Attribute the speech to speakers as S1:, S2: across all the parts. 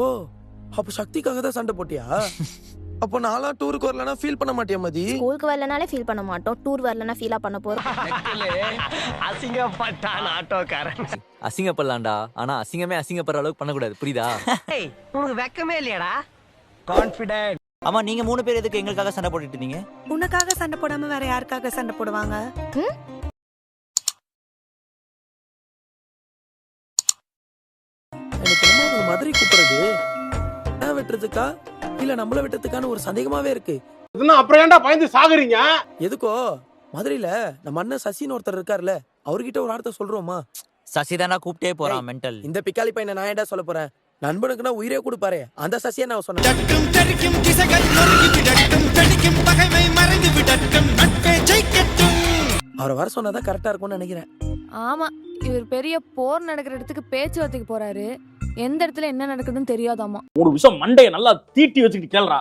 S1: ஓ அப்ப சக்திக்காக தான் சண்டை போட்டியா? அப்போ நான்லாம் டூருக்கு வரலனா ஃபீல் பண்ண மாட்டியா மதி?
S2: ஸ்கூலுக்கு வரலனாலே ஃபீல் பண்ண மாட்டோம். டூர் வரலனா ஃபீலா பண்ண போறோம்.
S3: அசிங்கப்பட்டான் ஆட்டோக்காரன்.
S4: அசிங்கப்படலாம்டா. ஆனா அசிங்கமே அசிங்கப்படுற அளவுக்கு பண்ணக்கூடாது. புரியுதா?
S3: ஏய், உனக்கு வெக்கமே இல்லையாடா? கான்பிடென்ட்
S4: ஆமா நீங்க மூணு பேர் எதுக்கு எங்களுக்காக சண்டை போட்டுட்டு இருந்தீங்க?
S5: உனக்காக சண்டை போடாம வேற யாருக்காக சண்டை போடுவாங்க?
S1: மதுரை கூப்பிடுறது. என்ன வெட்டுறதுக்கா? இல்ல நம்மள வெட்டுறதுக்கான ஒரு சந்தேகமாவே இருக்கு.
S6: அப்புறம் ஏன்டா பயந்து சாகுறீங்க?
S1: எதுக்கோ? மதுரையில நம்ம அண்ணன் சசின்னு ஒருத்தர் இருக்கார்ல அவர்கிட்ட ஒரு வார்த்தை சொல்றோமா?
S4: சசிதானா கூப்பிட்டே போறான் மென்டல்
S1: இந்த பிக்காளி பையனை நான் ஏன்டா சொல்ல போறேன்? நண்பனுக்குன்னா உயிரே கொடுப்பாரு. அந்த சசியை நான் சொன்னேன். அவரை வர சொன்னாதான் கரெக்டா இருக்கும்னு நினைக்கிறேன்.
S7: ஆமா இவர் பெரிய போர் நடக்கிற இடத்துக்கு பேச்சுவார்த்தைக்கு போறாரு. எந்த இடத்துல என்ன நடக்குதுன்னு தெரியாதாமா.
S8: ஒரு விஷயம் மண்டையை நல்லா தீட்டி வச்சுக்கிட்டு கேள்றா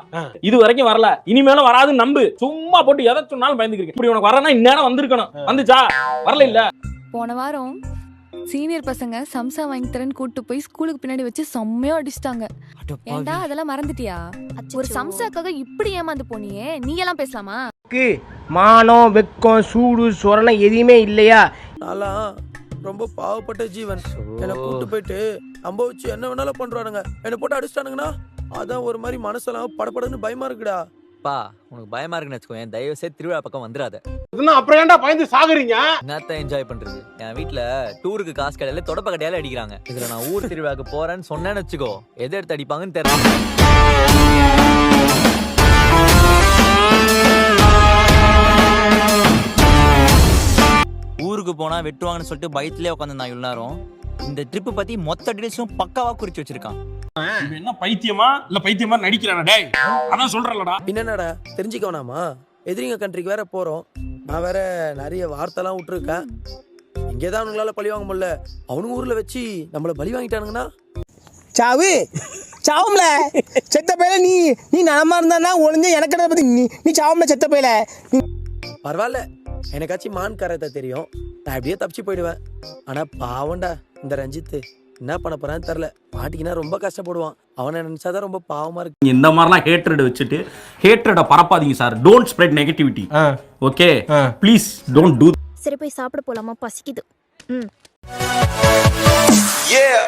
S8: இது வரைக்கும் வரல. இனிமேலும் வராதுன்னு நம்பு. சும்மா போட்டு எதை சொன்னாலும் பயந்துக்கிறேன் இப்படி உனக்கு வரனா இந்நேரம் வந்திருக்கணும். வந்துச்சா? வரல இல்ல
S7: போன வாரம் சீனியர் பசங்க சம்சா வாங்கி தரேன்னு கூட்டு போய் ஸ்கூலுக்கு பின்னாடி வச்சு செம்மையா அடிச்சிட்டாங்க. ஏன்டா அதெல்லாம் மறந்துட்டியா? ஒரு சம்சாக்காக இப்படி ஏமாந்து போனியே. நீ எல்லாம் பேசலாமா?
S3: மானம் வெக்கம் சூடு சொரணம் எதுவுமே இல்லையா?
S1: நான்லாம் ரொம்ப பாவப்பட்ட ஜீவன். என்னை கூட்டு போயிட்டு அம்ப வச்சு என்ன வேணாலும் பண்றானுங்க. என்னை போட்டு அடிச்சிட்டானுங்கன்னா அதான் ஒரு மாதிரி மனசெல்லாம் படபடன்னு பயமா இருக்குடா.
S4: பா உனக்கு பயமா இருக்குன்னு வச்சுக்கோ என் தயவு செய்து திருவிழா பக்கம் வந்துடாத
S6: இதுன்னா அப்புறம் ஏன்டா பயந்து சாகுறீங்க?
S4: என்னத்த என்ஜாய் பண்றது? என் வீட்ல டூருக்கு காசு கடையில தொடப்ப கடையால அடிக்கிறாங்க. இதுல நான் ஊர் திருவிழாக்கு போறேன்னு சொன்னேன்னு வச்சுக்கோ. எதை எடுத்து அடிப்பாங்கன்னு தெரியல. ஊருக்கு போனா வெட்டுவாங்கன்னு சொல்லிட்டு பயத்திலே உட்காந்து இவ்வளவு நேரம். இந்த ட்ரிப் பத்தி மொத்த டீடைல்ஸும் பக்காவா குறிச்சு வச்சிருக்கான்.
S8: இவன் என்ன பைத்தியமா? இல்ல பைத்தியமா நடிக்கிறானா டேய். அதான் சொல்றேன்லடா.
S1: என்னடா தெரிஞ்சுக்க வேணாமா? எதிரிங்க கண்ட்ரிக்கு வேற போறோம். நான் வேற நிறைய வார்த்தைலாம் விட்டுருக்கேன். இங்கேதான் அவனுங்களால பழி வாங்க முடியல. அவனுங்க ஊர்ல வச்சு நம்மள பலி வாங்கிட்டானுங்கன்னா?
S3: சாவு சாவும்ல. செத்த பையல நீ நீ நலமா இருந்தானா ஒளிஞ்ச எனக்கு பத்தி நீ நீ சாவும்ல செத்த பையல.
S1: பரவாயில்ல. எனக்காச்சும் மான் கரத்தை தெரியும். நான் அப்படியே தப்பிச்சு போயிடுவேன். ஆனா பாவம்டா இந்த ரஞ்சித் என்ன பண்ண போறான்னு தெரில மாட்டிக்கினா ரொம்ப கஷ்டப்படுவான். அவனை நினைச்சாதான் ரொம்ப பாவமா இருக்கு.
S8: இந்த மாதிரிலாம் ஹேட்ரட் வச்சுட்டு ஹேட்ரட பரப்பாதீங்க sir don't spread negativity okay please don't do
S2: சரி போய் சாப்பிட போலாமா? பசிக்குது. ம்.
S9: Yeah.